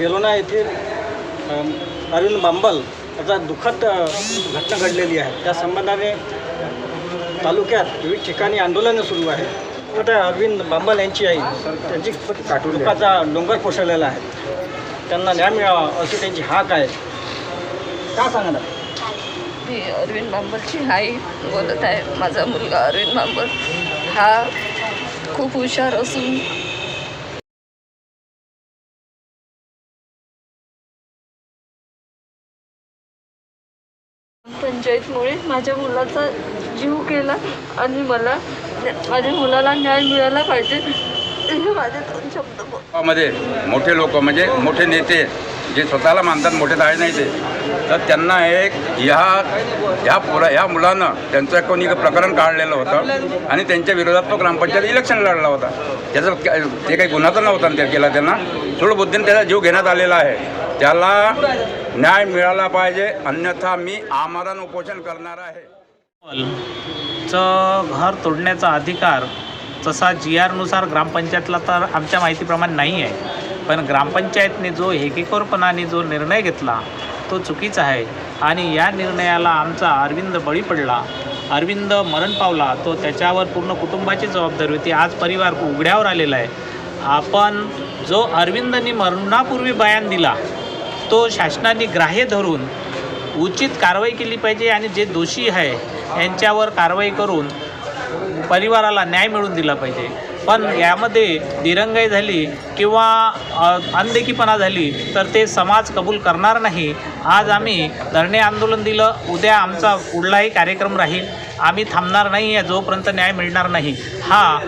बेलोना येथील अम, अरविंद बांबल याचा दुःखद घटना घडलेली आहे. त्या संबंधाने तालुक्यात विविध ठिकाणी आंदोलनं सुरू आहे व त्या अरविंद बांबल यांची आई त्यांची दुःखाचा डोंगर कोसळलेला आहे. त्यांना न्याय मिळावा अशी त्यांची हाक आहे. का सांगणार? मी अरविंद बांबलची आई बोलत आहे. माझा मुलगा अरविंद बांबल हा खूप हुशार असून पंचायतमुळे माझ्या मुलाचा जीव गेला आणि मला माझ्या मुलाला न्याय मिळाला पाहिजे. हे माझे दोन शब्दमध्ये मोठे लोक म्हणजे मोठे नेते जे स्वतःला मानतात मोठे दाळे नाही ते. तर त्यांना एक ह्या ह्या पुरा ह्या मुलानं त्यांचं कोणी प्रकरण काढलेलं होतं आणि त्यांच्या विरोधात तो ग्रामपंचायत इलेक्शन लढला होता. त्याचं काय- ते काही गुन्हा तर नव्हता त्या केला त्यांना. थोडं बुद्धीने त्याचा जीव घेण्यात आलेला आहे. त्याला न्याय मिळाला पाहिजे अन्यथा मी आमरण उपोषण करणार आहे. चं घर तोडण्याचा अधिकार तसा जी आरनुसार ग्रामपंचायतला तर आमच्या माहितीप्रमाणे नाही आहे. पण ग्रामपंचायतने जो हेकेखोरपणाने जो निर्णय घेतला तो चुकीचा आहे. आणि या निर्णयाला आमचा अरविंद बळी पडला. अरविंद मरण पावला तो त्याच्यावर पूर्ण कुटुंबाची जबाबदारी होती. आज परिवार उघड्यावर आलेला आहे. आपण जो अरविंदनी मरणापूर्वी बयान दिला तो शासनाने ग्राह्य धरून उचित कारवाई केली पाहिजे आणि जे दोषी आहे यांच्यावर कारवाई करून परिवाराला न्याय मिळवून दिला पाहिजे. पण यामध्ये दिरंगाई झाली किंवा अनदेखीपणा झाली तर ते समाज कबूल करणार नाही. आज आम्ही धरणे आंदोलन दिलं उद्या आमचा कुठलाही कार्यक्रम राहील. आम्ही थांबणार नाही आहे जोपर्यंत न्याय मिळणार नाही. हा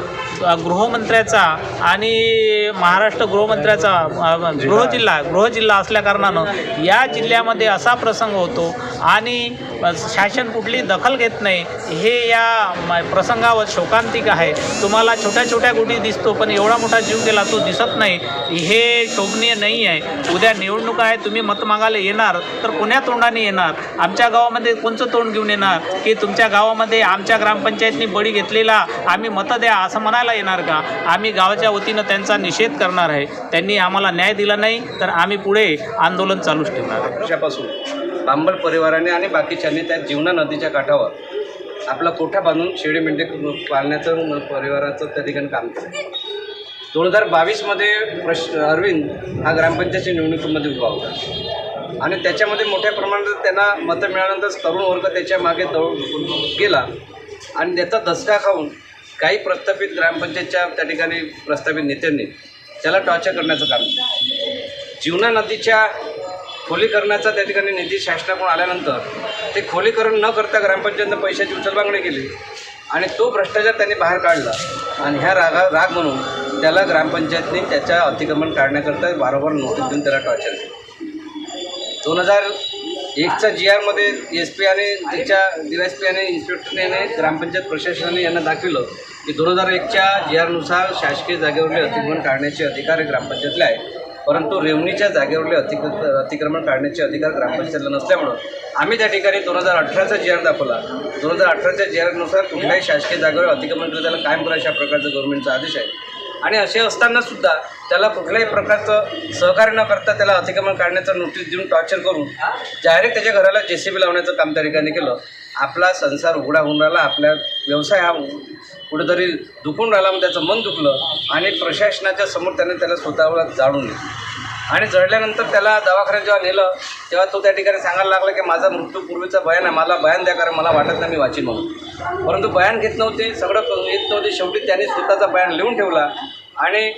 गृहमंत्र्याचा आणि महाराष्ट्र गृहमंत्र्याचा अ, गृह जिल्हा गृह जिल्हा असल्याकारणानं या जिल्ह्यामध्ये असा प्रसंग होतो आणि शासन कुठली दखल घेत नाही. हे या प्रसंगावर शोकांतिक आहे. तुम्हाला छोट्या छोट्या गोटी दिसतो पण एवढा मोठा जीव गेला तो दिसत नाही. हे शोभनीय नाही आहे. उद्या निवडणुका आहे तुम्ही मत मागायला येणार तर कोण्या तोंडाने येणार? आमच्या गावामध्ये कोणचं तोंड घेऊन येणार? की तुमच्या गावामध्ये आमच्या ग्रामपंचायतनी बळी घेतलेला आम्ही मतं द्या असं म्हणायला येणार का? आम्ही गावाच्या वतीनं त्यांचा निषेध करणार आहे. त्यांनी आम्हाला न्याय दिला नाही तर आम्ही पुढे आंदोलन चालूच ठेवणार आहे. बांबल परिवाराने आणि बाकीच्यांनी त्या जीवना नदीच्या काठावर आपला कोठा बांधून शेळी मेंढे पाळण्याचं म- परिवाराचं त्या ठिकाणी काम केलं. दोन हजार बावीसमध्ये प्रश अरविंद हा ग्रामपंचायतच्या निवडणुकीमध्ये उभा होता. आणि त्याच्यामध्ये मोठ्या प्रमाणात त्यांना मतं मिळाल्यानंतर तरुण वर्ग त्याच्यामागे दौड गेला. आणि त्याचा धसका खाऊन काही प्रस्थापित ग्रामपंचायतच्या त्या ठिकाणी प्रस्थापित नेत्यांनी त्याला टॉर्चर करण्याचं काम केलं. जीवना नदीच्या खोलीकरणाचा त्या ठिकाणी निधी शासनाकडून आल्यानंतर ते खोलीकरण न करता ग्रामपंचायतनं पैशाची उचलबांगणी केली. आणि तो भ्रष्टाचार त्यांनी बाहेर काढला. आणि ह्या रागा राग म्हणून त्याला ग्रामपंचायतने त्याच्या अतिक्रमण काढण्याकरता वारंवार नोटीस देऊन त्याला टॉर्चर केलं. दोन हजार एकच्या जी आरमध्ये एस पी आणि त्याच्या डी एस पी आणि इन्स्पेक्टरने ग्रामपंचायत प्रशासनाने यांना दाखविलं की दोन हजार एकच्या जी आरनुसार शासकीय जागेवरील अतिक्रमण काढण्याचे अधिकार हे ग्रामपंचायतला आहे परंतु रेवणीच्या जागेवरले अतिक्र अतिक्रमण काढण्याचे अधिकार ग्रामपंचायतीला नसल्यामुळं आम्ही त्या ठिकाणी दोन हजार अठराचा जी आर दाखवला. दोन हजार अठराच्या जी आरनुसार कुठल्याही शासकीय जागेवर अतिक्रमण केलं त्याला कायम करायच्या प्रकारचा गव्हर्नमेंटचा आदेश आहे. आणि असे असतानासुद्धा त्याला कुठल्याही प्रकारचं सहकार्य न करता त्याला अतिक्रमण काढण्याचं नोटीस देऊन टॉर्चर करून डायरेक्ट त्याच्या घराला जे सी बी लावण्याचं काम त्या ठिकाणी केलं. आपला संसार उघडा होऊन राहिला आपल्या व्यवसाय हा कुठेतरी दुखून राहिला मग त्याचं मन दुखलं आणि प्रशासनाच्या समोर त्याने त्याला स्वतःला जाळून घेतलं. आणि जळल्यानंतर त्याला दवाखान्यात जेव्हा नेलं तेव्हा तो त्या ठिकाणी सांगायला लागला की माझा मृत्यू पूर्वीचा बयान आहे मला बयान द्या कारण मला वाटत नाही मी वाचीन म्हणून. परंतु बयान घेत नव्हते सगळं क- येत नव्हते शेवटी त्याने स्वतःचा बयान लिहून ठेवला. आणि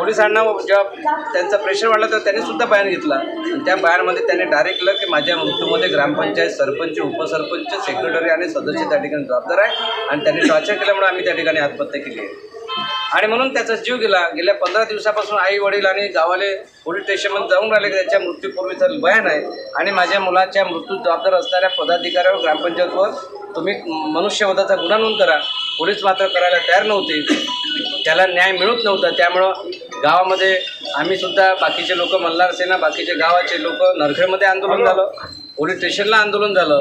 पोलिसांना जेव्हा त्यांचा प्रेशर वाढला तर त्यांनी सुद्धा बयान घेतला. आणि त्या बयानमध्ये त्यांनी डायरेक्ट केलं की माझ्या मृत्यूमध्ये ग्रामपंचायत सरपंच उपसरपंच सेक्रेटरी आणि सदस्य त्या ठिकाणी जबाबदार आहे. आणि त्यांनी टॉर्चर केल्यामुळे आम्ही त्या ठिकाणी आत्महत्या केली आहे. आणि म्हणून त्याचा जीव गेला. गेल्या पंधरा दिवसापासून आई वडील आणि गावाले पोलीस स्टेशनमध्ये जाऊन राहिले की त्याच्या मृत्यूपूर्वीचं बयान आहे. आणि माझ्या मुलाच्या मृत्यू जबाबदार असणाऱ्या पदाधिकाऱ्यावर ग्रामपंचायतवर तुम्ही मनुष्यवधाचा गुन्हा नोंद करा. पोलीस मात्र करायला तयार नव्हते. त्याला न्याय मिळत नव्हता. त्यामुळं गावामध्ये आम्ही सुद्धा बाकीचे लोक मल्हार सेना बाकीचे गावाचे लोक नरखेडमध्ये आंदोलन झालं पोलीस स्टेशनला आंदोलन झालं.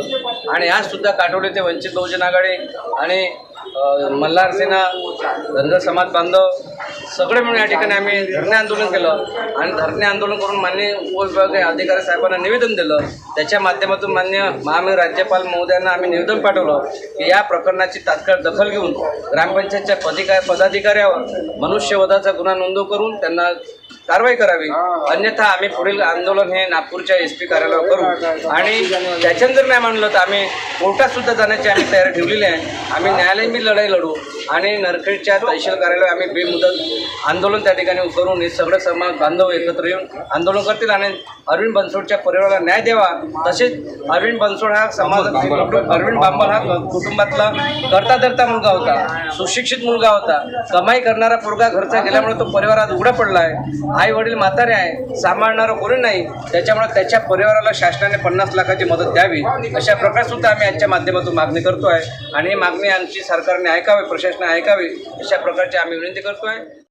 आणि आज सुद्धा काठोडे ते वंचित बहुजन आघाडी आणि मल्हार सेना धनगर समाज बांधव सगळे मिळून या ठिकाणी आम्ही धरणे आंदोलन केलं. आणि धरणे आंदोलन करून मान्य उपविभागीय अधिकारी साहेबांना निवेदन दिलं. त्याच्या माध्यमातून मान्य महामेर राज्यपाल महोदयांना आम्ही निवेदन पाठवलं की या प्रकरणाची तात्काळ दखल घेऊन ग्रामपंचायतच्या पदिका पदाधिकाऱ्यावर मनुष्यवधाचा गुन्हा नोंदव करून त्यांना कारवाई करावी. अन्यथा आम्ही पुढील आंदोलन हे नागपूरच्या एस पी कार्यालयावर करू. आणि त्याच्यानं जर नाही मानलं तर आम्ही कोर्टात सुद्धा जाण्याची आम्ही तयारी ठेवलेली आहे. आम्ही न्यायालयीन बी लढाई लढू. आणि नरखेडच्या तहसील कार्यालय आम्ही बेमुदत आंदोलन त्या ठिकाणी करून हे सगळं समाज बांधव एकत्र येऊन आंदोलन करतील आणि अरविंद बनसोडच्या परिवाराला न्याय द्यावा. तसेच अरविंद बनसोड हा समाज अरविंद बांबल हा कुटुंबातला करता धरता मुलगा होता सुशिक्षित मुलगा होता. कमाई करणारा पोरगा घरचा गेल्यामुळे तो परिवारात उघडा पडला आहे आई वडील म्हातारे आहे सांभाळणारं कोणी नाही. त्याच्यामुळे त्याच्या परिवाराला शासनाने पन्नास लाखाची मदत द्यावी. अशा प्रकारसुद्धा आम्ही आजच्या माध्यमातून मागणी करतो आहे आणि ही मागणी आमची सरकारने ऐकावी ऐकावी अशा प्रकारची आम्ही विनंती करतो आहे